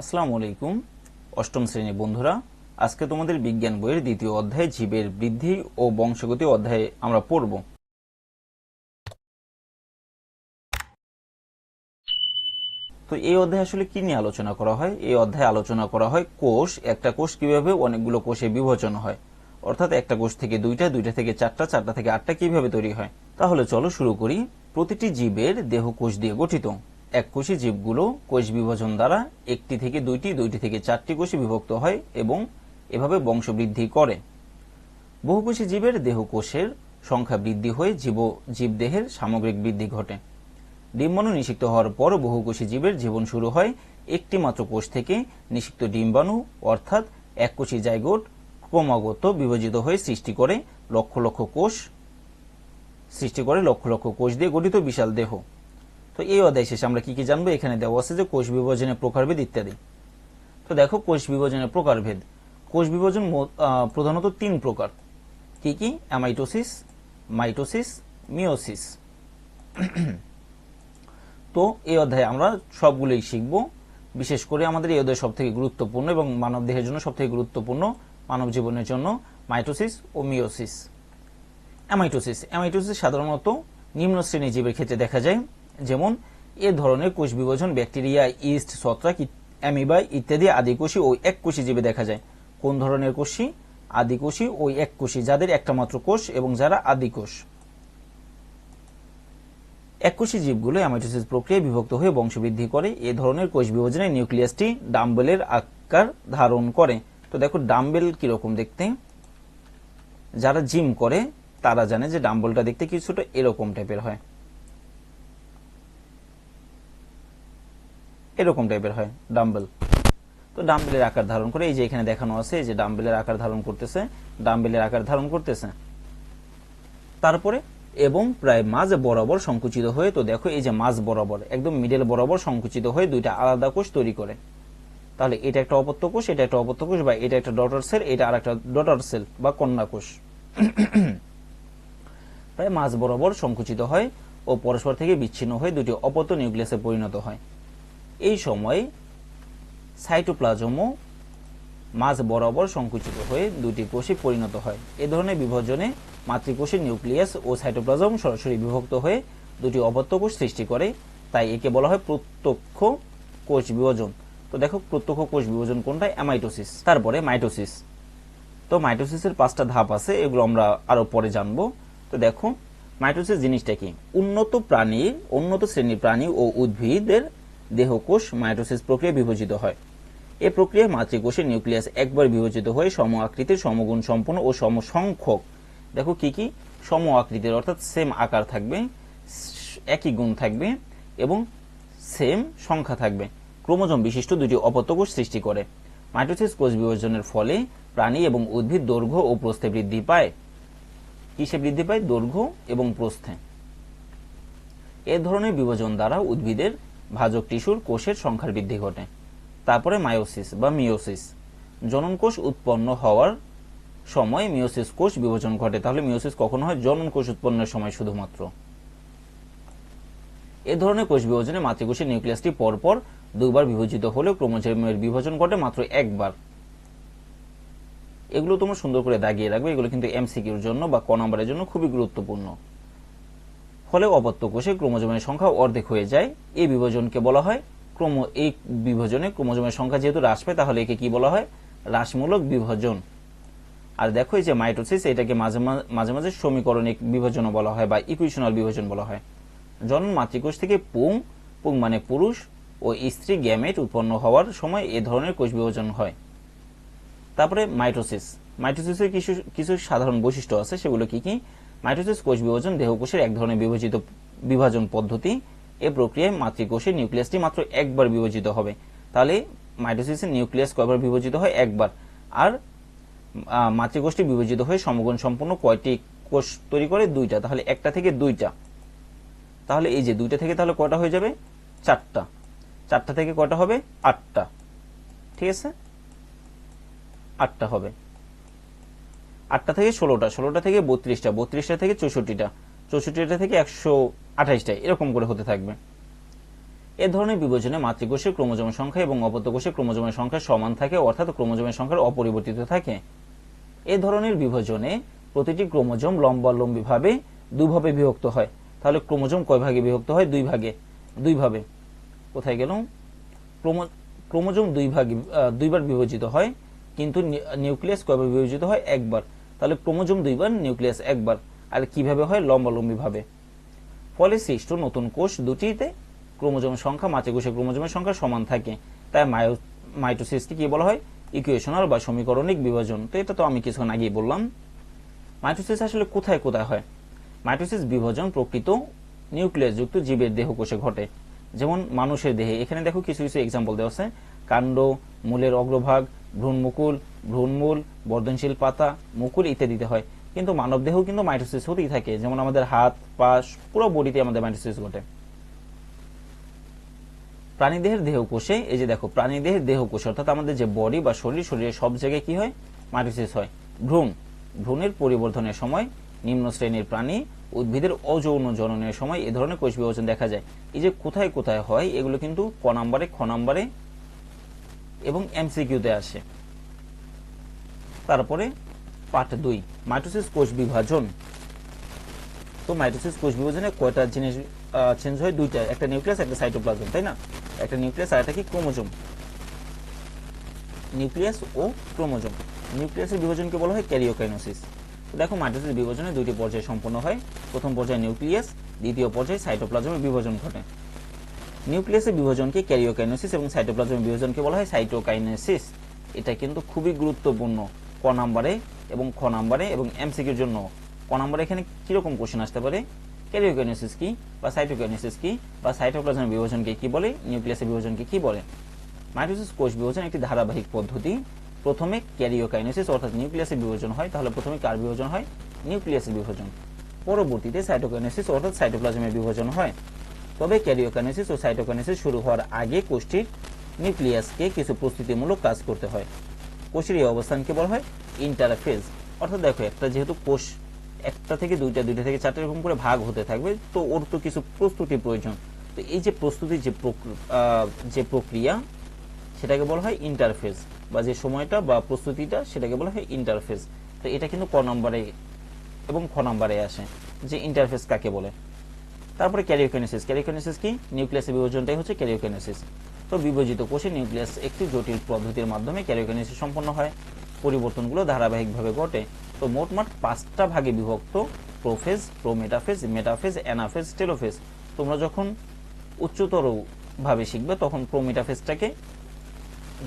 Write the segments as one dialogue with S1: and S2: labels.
S1: আসসালামু আলাইকুম, অষ্টম শ্রেণির বন্ধুরা। আজকে তোমাদের বিজ্ঞান বইয়ের দ্বিতীয় অধ্যায়, জীবের বৃদ্ধি ও বংশগতি অধ্যায়ে আমরা পড়ব। তো এই অধ্যায়ে আসলে কি নিয়ে আলোচনা করা হয়? এই অধ্যায়ে আলোচনা করা হয় কোষ, একটা কোষ কীভাবে অনেকগুলো কোষে বিভাজন হয়। অর্থাৎ একটা কোষ থেকে দুইটা দুইটা থেকে চারটা চারটা থেকে আটটা কীভাবে তৈরি হয়? তাহলে চলো শুরু করি। প্রতিটি জীবের দেহ কোষ দিয়ে গঠিত। এক কোষী জীবগুলো কোষ বিভাজন দ্বারা একটি থেকে দুইটি দুইটি থেকে চারটি কোষে বিভক্ত হয় এবং এভাবে বংশবৃদ্ধি করে। বহুকোষী জীবের দেহ কোষের সংখ্যা বৃদ্ধি হয়ে জীব, জীবদেহের সামগ্রিক বৃদ্ধি ঘটে। ডিম্বাণু নিষিক্ত হওয়ার পর বহুকোষী জীবের জীবন শুরু হয় একটি মাত্র কোষ থেকে নিষিক্ত ডিম্বাণু অর্থাৎ এককোষী জায়গোট ক্রমাগত বিভাজিত হয়ে সৃষ্টি করে লক্ষ লক্ষ কোষ, সৃষ্টি করে লক্ষ লক্ষ কোষ দিয়ে গঠিত বিশাল দেহ। তো এই অধ্যায় শেষে আমরা কি কি জানব? এখানে দেওয়া আছে যে কোষ বিভাজনের প্রকারভেদ ইত্যাদি। তো দেখো, কোষ বিভাজনের প্রকারভেদ। কোষ বিভাজন প্রধানত তিন প্রকার। কি কি? অ্যামাইটোসিস, মাইটোসিস মিওসিস তো এই অধ্যায়ে আমরা সবগুলোই শিখব। বিশেষ করে আমাদের এই অধ্যায় সবথেকে গুরুত্বপূর্ণ এবং মানব দেহের জন্য সবথেকে গুরুত্বপূর্ণ মানব জীবনের জন্য মাইটোসিস ও মিওসিস অ্যামাইটোসিস। অ্যামাইটোসিস সাধারণত নিম্ন শ্রেণির জীবের ক্ষেত্রে দেখা যায়। যেমন, এ ধরনের কোষ বিভাজন ব্যাকটেরিয়া, ইস্ট, ছত্রাক অ্যামিবা ইত্যাদি আদিকোষী ও এককোষী জীবে দেখা যায়। কোন ধরনের কোষী আদিকোষী ও এককোষী যাদের একটা মাত্র কোষ এবং যারা আদিকোষ এককোষী জীবগুলো অ্যামাইটোসিস প্রক্রিয়ায় বিভক্ত হয়ে বংশবৃদ্ধি করে। এ ধরনের কোষ বিভাজনে নিউক্লিয়াসটি ডাম্বেলের আকার ধারণ করে। তো দেখো, ডাম্বেল কীরকম দেখতে? যারা জিম করে, তারা জানে যে ডাম্বলটা দেখতে কিছুটা এরকম টাইপের হয়। এরকম টাইপের হয় ডাম্বেল তো ডাম্বেলের আকার ধারণ করে, এই যে এখানে দেখানো আছে যে ডাম্বেলের আকার ধারণ করতেছে ডাম্বেলের আকার ধারণ করতেছে। তারপরে, এবং প্রায় মাঝ বরাবর সংকুচিত হয়ে, তো দেখো এই যে মাঝ বরাবর, একদম মিডল বরাবর সংকুচিত হয়ে দুইটা আলাদা কোষ তৈরি করে। তাহলে এটা একটা অপত্য কোষ, এটা একটা অপত্য কোষ, বা এটা একটা ডটার সেল এটা আর একটা ডটার সেল বা কন্যা কোষ। প্রায় মাঝ বরাবর সংকুচিত হয়, ও পরস্পর থেকে বিচ্ছিন্ন হয়ে দুটি অপত্য নিউক্লিয়াসে পরিণত হয়। এই সময় সাইটোপ্লাজমও মাঝ বরাবর সংকুচিত হয়ে দুটি কোষে পরিণত হয়। এ ধরনের বিভাজনে মাতৃকোষের নিউক্লিয়াস ও সাইটোপ্লাজম সরাসরি বিভক্ত হয়ে দুটি অপত্য কোষ সৃষ্টি করে। তাই একে বলা হয় প্রত্যক্ষ কোষ বিভাজন। তো দেখো, প্রত্যক্ষ কোষ বিভাজন কোনটা? অ্যামাইটোসিস তারপরে মাইটোসিস তো মাইটোসিসের পাঁচটা ধাপ আছে, এগুলো আমরা আরও পরে জানব। তো দেখো মাইটোসিস জিনিসটা কি? উন্নত প্রাণী, উন্নত শ্রেণির প্রাণী ও উদ্ভিদের দেহকোষ মাইটোসিস প্রক্রিয়ায় বিভাজিত হয়। এ প্রক্রিয়ায় মাতৃকোষের নিউক্লিয়াস একবার বিভাজিত হয়ে সম আকৃতির সমগুণ সম্পন্ন ও সমসংখ্যক দেখো কি কি? সম আকৃতির অর্থাৎ সেম আকার থাকবে, একই গুণ থাকবে এবং সেম সংখ্যা থাকবে। ক্রোমোজোম বিশিষ্ট দুটি অপত্যকোষ সৃষ্টি করে। মাইটোসিস কোষ বিভাজনের ফলে প্রাণী এবং উদ্ভিদ দৈর্ঘ্য ও প্রস্থে বৃদ্ধি পায়। কিসে বৃদ্ধি পায়? দৈর্ঘ্য এবং প্রস্থে। এ ধরনের বিভাজন দ্বারা উদ্ভিদের ভাজক টিস্যুর কোষের সংখ্যার বৃদ্ধি ঘটে। তারপরে মায়োসিস বা মিওসিস জনন কোষ উৎপন্ন হওয়ার সময় মিওসিস কোষ বিভাজন ঘটে। তাহলে মিওসিস কখন হয়? জনন কোষ উৎপন্নের সময় শুধুমাত্র। এ ধরনের কোষ বিভাজনে মাতৃকোষের নিউক্লিয়াসটি পরপর দুবার বিভাজিত হলেও ক্রোমোজোমের বিভাজন ঘটে মাত্র একবার। এগুলো তোমরা সুন্দর করে দাগিয়ে রাখবে। এগুলো কিন্তু এমসিকিউর জন্য বা ক নম্বরের জন্য খুবই গুরুত্বপূর্ণ। ফলে অপত্য কোষে ক্রোমোজোমের সংখ্যা অর্ধেক হয়ে যায়। এই বিভাজনকে বলা হয় ক্রোমো এই বিভাজনে ক্রোমোজোমের সংখ্যা যেহেতু হ্রাস পায়, তাহলে একে কি বলা হয়? হ্রাসমূলক বিভাজন। আর দেখো যে মাইটোসিস, এটাকে মাঝে মাঝে মাঝে সমীকরণিক বিভাজনও বলা হয় বা ইকুয়েশনাল বিভাজন বলা হয়। জন্ম মাতৃকোষ থেকে পুং পুং মানে পুরুষ ও স্ত্রী গ্যামেট উৎপন্ন হওয়ার সময় এ ধরনের কোষ বিভাজন হয়। তারপরে মাইটোসিস। মাইটোসিসের কিছু কিছু সাধারণ বৈশিষ্ট্য আছে, সেগুলো কি কি? মাইটোসিস কোষ বিভাজন দেহকোষের এক ধরনের বিভাজিত বিভাজন পদ্ধতি। এ প্রক্রিয়ায় মাতৃকোষের নিউক্লিয়াসটি মাত্র একবার বিভাজিত হবে। তাহলে মাইটোসিসের নিউক্লিয়াস কয়বার বিভাজিত হয়? একবার। আর মাতৃকোষটি বিভাজিত হয়ে সমগুণ সম্পূর্ণ কয়টি কোষ তৈরি করে? দুইটা। তাহলে একটা থেকে দুইটা। তাহলে এই যে দুইটা থেকে তাহলে কয়টা হয়ে যাবে? চারটা। চারটা থেকে কয়টা হবে? আটটা। ঠিক আছে? আটটা হবে। আটটা থেকে ষোলোটা ষোলোটা থেকে বত্রিশটা বত্রিশটা থেকে চৌষট্টিটা চৌষট্টিটা থেকে একশো আঠাইশটা এরকম করে হতে থাকবে। এ ধরনের বিভাজনে মাতৃকোষের ক্রোমোজোমের সংখ্যা এবং অপত্যকোষের ক্রোমোজোমের সংখ্যা সমান থাকে, অর্থাৎ ক্রোমোজোমের সংখ্যা অপরিবর্তিত থাকে। এ ধরনের বিভাজনে প্রতিটি ক্রোমোজোম লম্বালম্বিভাবে দুভাবে বিভক্ত হয়। তাহলে ক্রোমোজোম কয় ভাগে বিভক্ত হয়? দুই ভাগে, দুই ভাবে। কোথায় গেল? ক্রোমো- ক্রোমোজোম দুই ভাগে দুইবার বিভাজিত হয়। কিন্তু নিউক্লিয়াস কয়বার বিভাজিত হয়? একবার। তাহলে ক্রোমোজোম দুইবার নিউক্লিয়াস একবার। আর কীভাবে হয়? লম্বালম্বি ভাবে ফলে সৃষ্ট নতুন কোষ দুটিতে ক্রোমোজোমের সংখ্যা মাছে কোষে ক্রোমোজোমের সংখ্যা সমান থাকে। তাই মায়ো কি বলা হয়? ইকুয়েশনাল বা সমীকরণিক বিভাজন। তো এটা তো আমি কিছুক্ষণ আগেই বললাম। মাইটোসিস আসলে কোথায় কোথায় হয়? মাইটোসিস বিভাজন প্রকৃত নিউক্লিয়াস যুক্ত জীবের দেহকোষে ঘটে। যেমন মানুষের দেহে। এখানে দেখো কিছু কিছু এক্সাম্পল দেওয়া আছে। কাণ্ড, মূলের অগ্রভাগ ভ্রূণমুকুল, ভ্রূণমূল, বর্ধনশীল পাতা, মুকুল ইত্যাদিতে হয়। কিন্তু মানব দেহ কিন্তু মাইটোসিস হতেই থাকে। যেমন আমাদের হাত, পা, পুরো বডিতে আমাদের মাইটোসিস ঘটে। প্রাণীদেহের দেহকোষে, এই যে দেখো, প্রাণীদেহের দেহকোষে, অর্থাৎ আমাদের যে বডি বা শরীর শরীরের সব জায়গায় কি হয়? মাইটোসিস হয়। ভ্রূণ, ভ্রূণের পরিবর্ধনের সময় নিম্ন শ্রেণির প্রাণী, উদ্ভিদের অযৌন জননের সময় এ ধরনের কোষ বিভাজন দেখা যায়। এই যে কোথায় কোথায় হয়, এগুলো কিন্তু ক নাম্বারে, খ নাম্বারে এবং এমসিকিউতে আসে। তারপরে পার্ট দুই মাইটোসিস কোষ বিভাজন। তো মাইটোসিস কোষ বিভাজনে কয়টা জিনিস চেঞ্জ হয়? দুইটা, একটা নিউক্লিয়াস, একটা সাইটোপ্লাজম তাই না? একটা নিউক্লিয়াস আর একটা কি? ক্রোমোজোম। নিউক্লিয়াস ও ক্রোমোজোম। নিউক্লিয়াসের বিভাজনকে বলা হয় ক্যারিওকাইনোসিস। দেখো মাইটোসিস বিভাজনে দুইটি পর্যায়ে সম্পন্ন হয়। প্রথম পর্যায়ে নিউক্লিয়াস, দ্বিতীয় পর্যায়ে সাইটোপ্লাজমের বিভাজন ঘটে। নিউক্লিয়াসের বিভাজনকে ক্যারিওকাইনোসিস এবং সাইটোপ্লাজমের বিভাজনকে বলা হয় সাইটোকাইনোসিস। এটা কিন্তু খুবই গুরুত্বপূর্ণ ক নাম্বারে এবং খ নাম্বারে এবং এমসিকিউর জন্য। ক নাম্বারে এখানে কীরকম কোশ্চেন আসতে পারে? ক্যারিওকাইনেসিস কি বা সাইটোকাইনেসিস কি বা সাইটোপ্লাজমের বিভাজনকে কি বলে? নিউক্লিয়াসের বিভাজনকে কি বলে? মাইটোসিস কোষ বিভাজন একটি ধারাবাহিক পদ্ধতি। প্রথমে ক্যারিওকাইনোসিস অর্থাৎ নিউক্লিয়াসের বিভাজন হয়, তাহলে প্রথমে কার বিভাজন হয়? নিউক্লিয়াসের বিভাজন। পরবর্তীতে সাইটোকাইনেসিস অর্থাৎ সাইটোপ্লাজমের বিভাজন হয়। তবে ক্যারিওকাইনেসিস ও সাইটোকাইনেসিস শুরু হওয়ার আগে কোষটির নিউক্লিয়াসকে কিছু প্রস্তুতিমূলক কাজ করতে হয়। কোষের এই অবস্থানকে বলা হয়? ইন্টারফেজ অর্থাৎ দেখো, একটা যেহেতু কোষ একটা থেকে দুইটা দুইটা থেকে চারটা এরকম করে ভাগ হতে থাকবে, তো ওর তো কিছু প্রস্তুতি প্রয়োজন। তো এই যে প্রস্তুতির যে যে প্রক্রিয়া, সেটাকে বলা হয় ইন্টারফেজ বা যে সময়টা বা প্রস্তুতিটা, সেটাকে বলা হয় ইন্টারফেজ তো এটা কিন্তু ক নম্বরে এবং খ নম্বরে আসে। যে ইন্টারফেস কাকে বলে? তারপরে ক্যারিওকাইনেসিস ক্যারিওকাইনেসিস কি? নিউক্লিয়াসের বিভাজনটাই হচ্ছে ক্যারিওকাইনেসিস তো বিভাজিত কোষে নিউক্লিয়াস একটি জটিল পদ্ধতির মাধ্যমে ক্যারিওকাইনেসিস সম্পন্ন হয়। পরিবর্তনগুলো ধারাবাহিকভাবে ঘটে। তো মোটমাট পাঁচটা ভাগে বিভক্ত, prophase, prometaphase, metaphase, anaphase telophase তোমরা যখন উচ্চতর ভাবে শিখবে, তখন প্রোমেটাফেজটাকে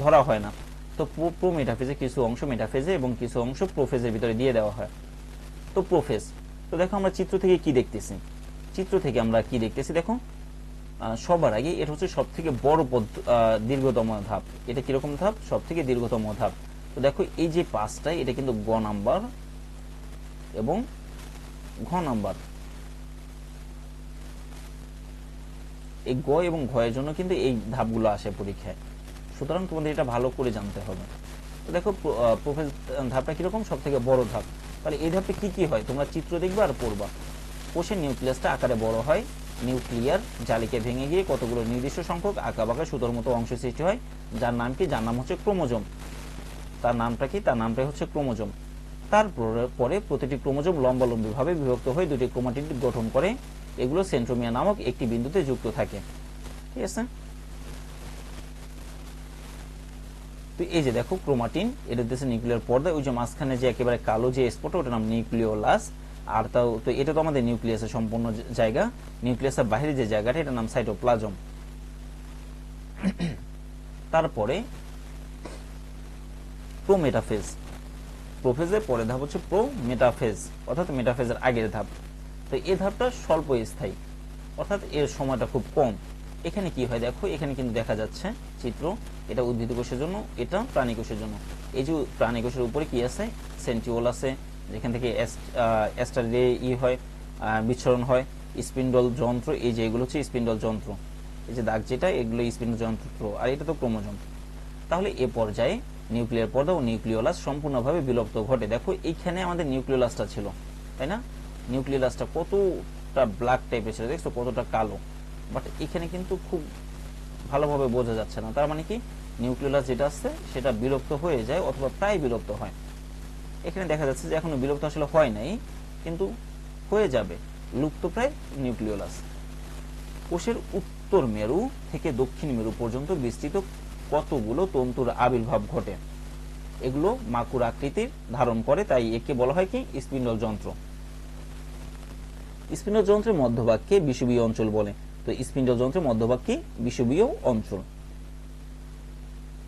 S1: ধরা হয় না। তো প্রোমেটাফেজে কিছু অংশ মেটাফেজে এবং কিছু অংশ প্রোফেজের ভিতরে দিয়ে দেওয়া হয়। তো প্রোফেজ। তো দেখো আমরা চিত্র থেকে কি দেখতেছি? চিত্র থেকে আমরা কি দেখতেছি? দেখো সবার আগে এটা হচ্ছে সব থেকে বড় দীর্ঘতম ধাপ। এটা কীরকম ধাপ? সব থেকে দীর্ঘতম ধাপ। তো দেখো, এই যে পাঁচটা এটা কিন্তু গ নাম্বার এবং ঘ নাম্বার। এই গ এবং ঘয়ের জন্য কিন্তু এই ধাপগুলো আসে পরীক্ষায়। সুতরাং তোমাদের এটা ভালো করে জানতে হবে। তো দেখো প্রফেস, ধাপটা কীরকম? সব থেকে বড় ধাপ। তাহলে এই ধাপে কি কি হয়? তোমরা চিত্র দেখবে আর পড়বা। কোষের নিউক্লিয়াসটা আকারে বড় হয়, নিউক্লিয়ার জালিকে ভেঙে গিয়ে কতগুলো নির্দিষ্ট সংখ্যক আঁকা বাঁকা সুতোর মতো অংশ সৃষ্টি হয়, যার নাম কি? যার নাম হচ্ছে ক্রোমোজোম। তার নামটা কি? তার নামটাই হচ্ছে ক্রোমোজোম। তারপরে, পরে প্রতিটি ক্রোমোজোম লম্বালম্বিভাবে বিভক্ত হয়ে দুটি ক্রোমাটিড গঠন করে, এগুলো সেন্ট্রোমিয়া নামক একটি বিন্দুতে যুক্ত থাকে। ঠিক আছে? তো এই যে দেখো, ক্রোমাটিন, এটা হচ্ছে নিউক্লিয়ার পর্দা ওই যে মাঝখানে যে একেবারে কালো যে স্পট ওটার নাম নিউক্লিওলাস। আর তাও তো এটা তো আমাদের নিউক্লিয়াসের সম্পূর্ণ জায়গা। নিউক্লিয়াসের বাইরে যে জায়গাটা, এটার নাম সাইটোপ্লাজম। তারপরে, প্রোমেটাফেজ। প্রোফেজের পরের ধাপ হচ্ছে প্রো মেটাফেজ অর্থাৎ মেটাফেজের আগের ধাপ। তো এই ধাপটা স্বল্প স্থায়ী, অর্থাৎ এর সময়টা খুব কম। এখানে কি হয় দেখো, এখানে কিন্তু দেখা যাচ্ছে চিত্র, এটা উদ্ভিদ কোষের জন্য, এটা প্রাণী কোষের জন্য। এই যে প্রাণী কোষের উপরে কি আছে? সেন্টিওল আছে যেখান থেকে অ্যাস্টার ই হয় বিচ্ছরণ হয়, স্পিন্ডল যন্ত্র, এই যে এগুলো হচ্ছে স্পিন্ডল যন্ত্র। এই যে দাগ যেটা, এগুলো স্পিন্ডল যন্ত্র। আর এটা তো ক্রোমোজোম। তাহলে এ পর্যায়ে নিউক্লিয়ার পর্দা ও নিউক্লিওলাস সম্পূর্ণভাবে বিলুপ্ত ঘটে। দেখো, এইখানে আমাদের নিউক্লিওলাসটা ছিল, তাই না? নিউক্লিওলাসটা কতটা ব্ল্যাক টাইপের ছিল, দেখছ? কতটা কালো। বাট এখানে কিন্তু খুব ভালোভাবে বোঝা যাচ্ছে না। তার মানে কি? নিউক্লিয়াস যেটা আছে সেটা বিলুপ্ত হয়ে যায় অথবা প্রায় বিলুপ্ত হয়। এখানে দেখা যাচ্ছে যে এখনও বিলুপ্ত আসলে হয় নাই, কিন্তু হয়ে যাবে। লুপ্তপ্রায় নিউক্লিওলাস। কোষের উত্তর মেরু থেকে দক্ষিণ মেরু পর্যন্ত বিস্তৃত কতগুলো তন্তুর আবির্ভাব ঘটে? এগুলো মাকুর আকৃতির ধারণ করে, তাই একে বলা হয় কি? স্পিন্ডল যন্ত্র। স্পিন্ডল যন্ত্রের মধ্যভাগকে বিষুবীয় অঞ্চল বলে। তো স্পিন্ডল যন্ত্রের মধ্যভাগকে বিষুবীয় অঞ্চল।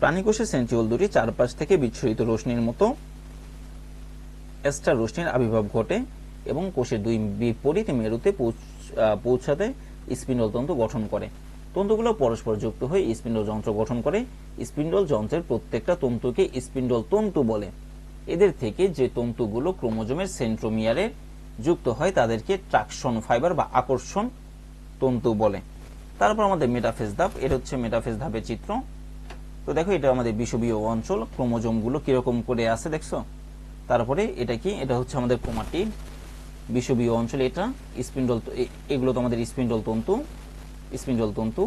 S1: প্রাণীকোষের সেন্ট্রিওল দুটি চারপাশ থেকে বিচ্ছুরিত রশ্মির মতো এস্টার রশ্মির আবির্ভাব ঘটে এবং কোষের দুই বিপরীত মেরুতে পৌঁছাতে স্পিন্ডল তন্তু গঠন করে। তন্তুগুলো পরস্পর যুক্ত হয়ে স্পিন্ডল যন্ত্র গঠন করে। স্পিন্ডল যন্ত্রের প্রত্যেকটা তন্তুকে স্পিন্ডল তন্তু বলে। এদের থেকে যে তন্তুগুলো ক্রোমোজোমের সেন্ট্রোমিয়ারে যুক্ত হয় তাদেরকে ট্রাকশন ফাইবার বা আকর্ষণ তন্তু বলে। তারপর আমাদের মেটাফেজ ধাপ এটা হচ্ছে মেটাফেজ ধাপের চিত্র। তো দেখো এটা আমাদের বিষবীয় অঞ্চল, ক্রোমোজোমগুলো কীরকম করে আছে, দেখছ? তারপরে এটা কি? এটা হচ্ছে আমাদের ক্রোমাটিড বিষুবীয় অঞ্চলে, এটা স্পিন্ডল এগুলো তো আমাদের স্পিন্ডল তন্তু স্পিন্ডল তন্তু।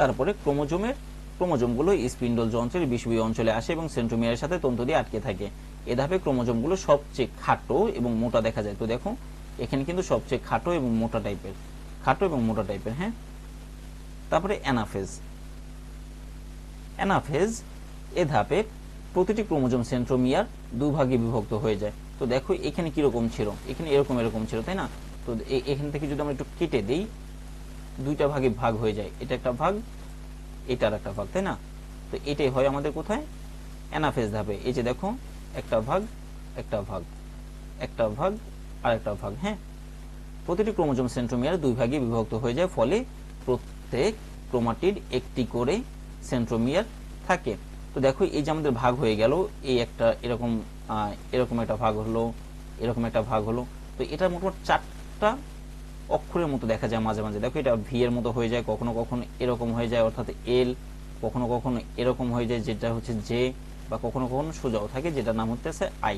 S1: তারপরে ক্রোমোজোমের, ক্রোমোজোমগুলো স্পিন্ডল অঞ্চলের বিষুবীয় অঞ্চলে আসে এবং সেন্ট্রোমিয়ারের সাথে তন্তু দিয়ে আটকে থাকে। এ ধাপে ক্রোমোজোমগুলো সবচেয়ে খাটো এবং মোটা দেখা যায়। তো দেখো, এখানে কিন্তু সবচেয়ে খাটো এবং মোটা টাইপের, খাটো এবং মোটা টাইপের হ্যাঁ? তারপরে অ্যানাফেজ। অ্যানাফেজ এ ধাপে প্রতিটি ক্রোমোজোম সেন্ট্রোমিয়ার দুভাগে বিভক্ত হয়ে যায়। তো দেখো, এখানে কীরকম ছিল? এখানে এরকম এরকম ছিল, তাই না? তো এখান থেকে যদি আমরা একটু কেটে দিই, দুইটা ভাগে ভাগ হয়ে যায়। এটা একটা ভাগ, এটার একটা ভাগ, তাই না? তো এটাই হয় আমাদের কোথায়? অ্যানাফেজ ধাপে। এই যে দেখো, একটা ভাগ একটা ভাগ একটা ভাগ, আর একটা ভাগ হ্যাঁ? প্রতিটি ক্রোমোজোম সেন্ট্রোমিয়ার দুই ভাগে বিভক্ত হয়ে যায়, ফলে প্রত্যেক ক্রোমাটিড একটি করে সেন্ট্রোমিয়ার থাকে। তো দেখো, এই যে আমাদের ভাগ হয়ে গেল, এই একটা এরকম এরকম একটা ভাগ হলো, এরকম একটা ভাগ হলো। তো এটা মোটামুটি চারটা অক্ষরের মতো দেখা যায় মাঝে মাঝে। দেখো, এটা ভি এর মতো হয়ে যায়, কখনো কখনো এরকম হয়ে যায়, অর্থাৎ এল কখনো কখনো এরকম হয়ে যায়, যেটা হচ্ছে জে বা কখনো কখনো সোজাও থাকে, যেটার নাম হচ্ছে আই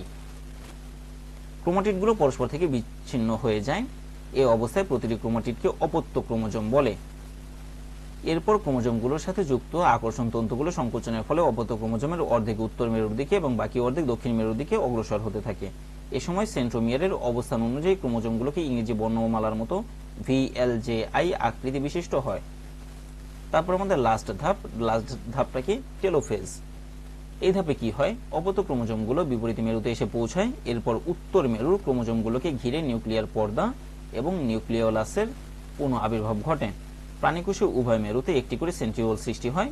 S1: ক্রোমাটিডগুলো পরস্পর থেকে বিচ্ছিন্ন হয়ে যায়। এই অবস্থায় প্রতিটি ক্রোমাটিডকে অপত্য ক্রোমোজোম বলে। এরপর ক্রোমোজোমগুলোর সাথে যুক্ত আকর্ষণ তন্তুগুলো সংকোচনের ফলে অপত্য ক্রোমোজোমের অর্ধেক উত্তর মেরুর দিকে এবং বাকি অর্ধেক দক্ষিণ মেরুর দিকে অগ্রসর হতে থাকে। এ সময় সেন্ট্রোমিয়ারের অবস্থান অনুযায়ী ক্রোমোজোমগুলোকে ইংরেজি বর্ণমালার মতো ভি এল জে আই আকৃতি বিশিষ্ট হয়। তারপর আমাদের লাস্ট ধাপ লাস্ট ধাপটা কি? টেলোফেজ এই ধাপে কি হয়? অপত ক্রোমোজোমগুলো বিপরীত মেরুতে এসে পৌঁছায়, এরপর উত্তর মেরুর ক্রোমোজোমগুলোকে ঘিরে নিউক্লিয়ার পর্দা এবং নিউক্লিয়লাসের পুনঃ আবির্ভাব ঘটে। প্রাণীকোষে উভয় মেরুতে একটি করে সেন্ট্রিওল সৃষ্টি হয়।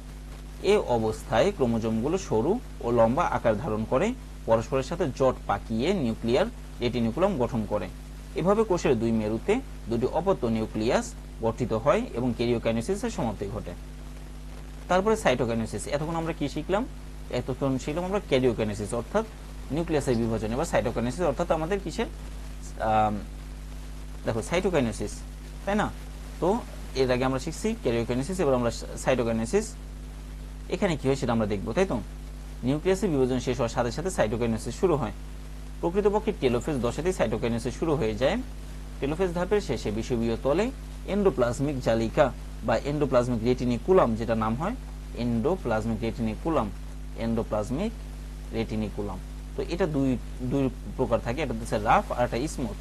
S1: এ অবস্থায় ক্রোমোজোমগুলো সরু ও লম্বা আকার ধারণ করে, পরস্পরের সাথে জট পাকিয়ে নিউক্লিয়ার রেটিনিকুলাম গঠন করে। এভাবে কোষের দুই মেরুতে দুটি অপত্য নিউক্লিয়াস গঠিত হয় এবং কেরিওকাইনেসিসের সমাপ্তি ঘটে। তারপরে সাইটোকাইনোসিস। এতক্ষণ আমরা কি শিখলাম? এতক্ষণ শিখলাম আমরা ক্যারিওকাইনেসিস অর্থাৎ নিউক্লিয়াসের বিভাজন এবার সাইটোকাইনেসিস, অর্থাৎ আমাদের কিসের? দেখো, সাইটোকাইনোসিস, তাই না? তো এর আগে আমরা শিখছি ক্যারিওকাইনেসিস এবার আমরা সাইটোকাইনেসিস এখানে কি হয় সেটা আমরা দেখব, তাই তো? নিউক্লিয়াসের বিভাজন শেষ হওয়ার সাথে সাথে সাইটোকাইনেসিস শুরু হয়। প্রকৃতপক্ষে টেলোফেজ দশাতেই সাইটোকাইনেসিস শুরু হয়ে যায়। টেলোফেজ ধাপের শেষে বিষুবীয় তলে এন্ডোপ্লাজমিক জালিকা বা এন্ডোপ্লাজমিক রেটিনিকুলাম যেটা নাম হয় এন্ডোপ্লাজমিক রেটিনিকুলাম এন্ডোপ্লাজমিক রেটিনিকুলাম তো এটা দুই দুই প্রকার থাকে এটা হচ্ছে রাফ আর একটা স্মুথ।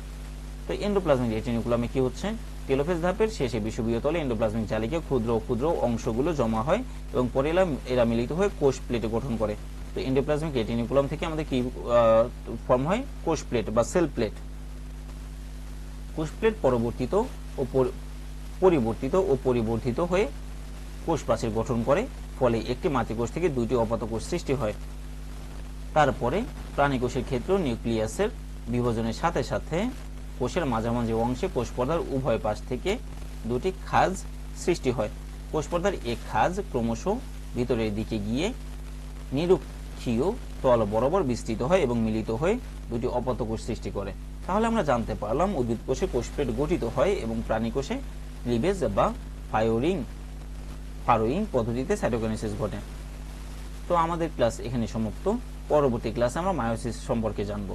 S1: তো এন্ডোপ্লাজমিক রেটিনিকুলামে কি হচ্ছে? টেলোফেজ ধাপের শেষে বিষুবীয় তলে এন্ডোপ্লাজমিক জালিকা ক্ষুদ্র ক্ষুদ্র অংশগুলো জমা হয় এবং পরে এরা মিলিত হয়ে কোষ প্লেটে গঠন করে। তো এন্ডোপ্লাজমিক রেটিনিকুলাম থেকে আমাদের কি ফর্ম হয়? কোষ প্লেট বা সেল প্লেট কোষ প্লেট পরবর্তিত ও পরিবর্তিত ও পরিবর্ধিত হয়ে কোষ প্রাচীর গঠন করে, ফলে একটি মাতৃকোষ থেকে দুইটি অপাত কোষ সৃষ্টি হয়। তারপরে প্রাণী কোষের ক্ষেত্রেও নিউক্লিয়াসের বিভাজনের সাথে সাথে কোষের মাঝামাঝি অংশে কোষ পর্দার উভয় পাশ থেকে দুটি খাজ সৃষ্টি হয়। কোষ পর্দার এক খাজ ক্রমশ ভিতরের দিকে গিয়ে নিরক্ষীয় তল বরাবর বিস্তৃত হয় এবং মিলিত হয়ে দুটি অপত কোষ সৃষ্টি করে। তাহলে আমরা জানতে পারলাম উদ্ভিদ কোষে কোষপ্লেট গঠিত হয় এবং প্রাণী কোষে ক্লিভেজ বা ফায়োরিং ফারোয়িং পদ্ধতিতে সাইটোকাইনেসিস ঘটে। তো আমাদের ক্লাস এখানে সমাপ্ত। পরবর্তী ক্লাসে আমরা মায়োসিস সম্পর্কে জানব।